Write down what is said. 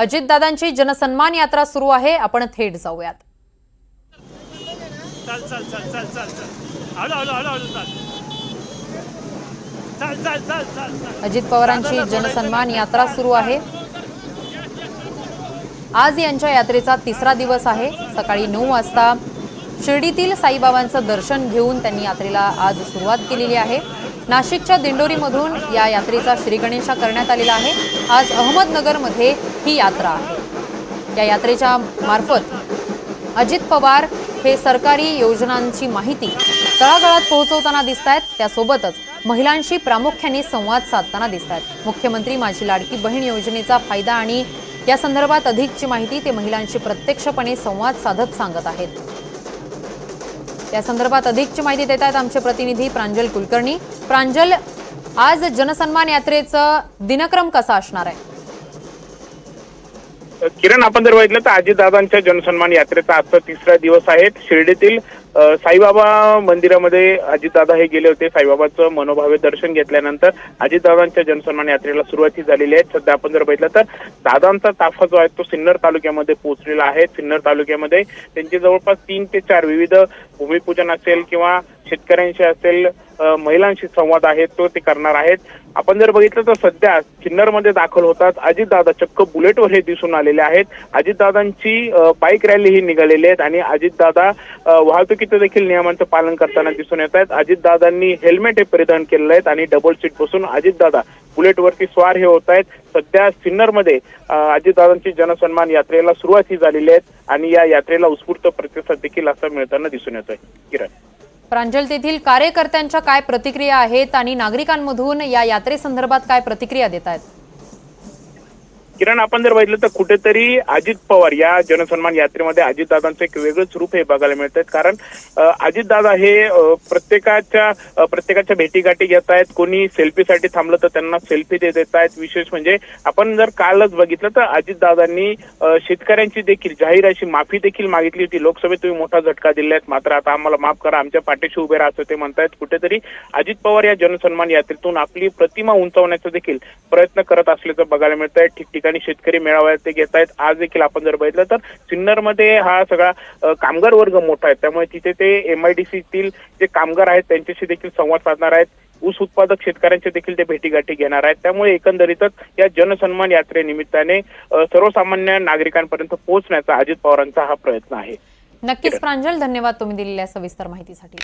अजितदादांची जनसन्मान यात्रा सुरू आहे. आपण थेट जाऊयात. चल चल चल चल चल चल. हळू हळू हळू हळू चल. चल चल चल चल चल. अजित पवारांची जनसन्मान यात्रा सुरू आहे. आज यांच्या यात्रेचा तिसरा दिवस आहे. सकाळी नऊ वाजता शिर्डीतील साईबाबांचं दर्शन घेऊन त्यांनी यात्रेला आज सुरुवात केलेली आहे. नाशिकच्या दिंडोरीमधून या यात्रेचा श्रीगणेशा करण्यात आलेला आहे. आज अहमदनगरमध्ये ही यात्रा आहे. या यात्रेच्या मार्फत अजित पवार हे सरकारी योजनांची माहिती तळागाळात पोहोचवताना दिसत आहेत त्यासोबतच महिलांशी प्रामुख्याने संवाद साधताना दिसत आहेत मुख्यमंत्री माझी लाडकी बहीण योजनेचा फायदा आणि या संदर्भात अधिकची माहिती ते महिलांशी प्रत्यक्षपणे संवाद साधत सांगत आहेत. या संदर्भात अधिकची माहिती देत आहेत आमचे प्रतिनिधी प्रांजल कुलकर्णी. प्रांजल आज जनसन्मान यात्रेचं दिनक्रम कसा असणार आहे? किरण आपण जर बघितलं तर अजितदादांच्या जनसन्मान यात्रेचा आजचा तिसरा दिवस आहे. शिर्डीतील साईबाबा मंदिरामध्ये अजितदादा हे गेले होते. साईबाबाचं मनोभावे दर्शन घेतल्यानंतर अजितदादांच्या जनसन्मान यात्रेला सुरुवात झालेली आहे. सध्या आपण जर बघितलं तर दादांचा ताफा जो आहे तो सिन्नर तालुक्यामध्ये पोहोचलेला आहे. सिन्नर तालुक्यामध्ये त्यांचे जवळपास तीन ते चार विविध भूमिपूजन असेल किंवा शेतकऱ्यांशी असेल महिलांशी संवाद आहे तो ते करणार आहेत. आपण जर बघितलं तर सध्या किन्नरमध्ये दाखल होतात. अजितदादा चक्क बुलेटवर हे दिसून आलेले आहेत. अजितदादांची बाईक रॅली ही निघालेली आहेत आणि अजितदादा वाहतुकीचं देखील नियमांचं पालन करताना दिसून येत आहेत. अजितदादांनी हेल्मेट हे परिधान केलेलं आहेत आणि डबल सीट बसून अजितदादा बुलेटवरती स्वार हे होत आहेत. सध्या सिन्नरमध्ये अजितदादांची जनसन्मान यात्रेला सुरुवात ही झालेली आहे आणि या यात्रेला उत्स्फूर्त प्रतिसाद देखील असा मिळताना दिसून येत आहे किरण. प्रांजल तेथील कार्यकर्त्यांच्या काय प्रतिक्रिया आहेत आणि नागरिकांमधून या यात्रेसंदर्भात काय प्रतिक्रिया देत आहेत किरण आपण जर बघितलं तर कुठेतरी अजित पवार या जनसन्मान यात्रेमध्ये अजितदादांचं एक वेगळंच रूप हे बघायला मिळतं कारण अजितदादा हे प्रत्येकाच्या प्रत्येकाच्या भेटीगाठी घेत आहेत. कोणी सेल्फीसाठी थांबलं तर त्यांना सेल्फी देत आहेत. विशेष म्हणजे आपण जर कालच बघितलं तर अजितदादांनी शेतकऱ्यांची देखील जाहीर अशी माफी देखील मागितली होती. लोकसभेत तुम्ही मोठा झटका दिला आहेत मात्र आता आम्हाला माफ करा. आमच्या पाठीशी उभे राहतो ते म्हणतायत. कुठेतरी अजित पवार या जनसन्मान यात्रेतून आपली प्रतिमा उंचावण्याचा देखील प्रयत्न करत असल्याचं बघायला मिळत आहे ठिकठिकाणी शेतकरी मेळाव्यात ते घेत आहेत. आज देखील आपण जर बघितलं तर सिन्नरमध्ये हा सगळा कामगार वर्ग मोठा आहे. त्यामुळे तिथे ते एम आयडीसीतील जे कामगार आहेत त्यांच्याशी देखील संवाद साधणार आहेत. ऊस उत्पादक शेतकऱ्यांचे देखील ते भेटीगाठी घेणार आहेत. त्यामुळे एकंदरीतच या जनसन्मान यात्रेनिमित्ताने सर्वसामान्य नागरिकांपर्यंत पोहोचण्याचा अजित पवारांचा हा प्रयत्न आहे. नक्कीच प्रांजल धन्यवाद तुम्ही दिलेल्या सविस्तर माहितीसाठी.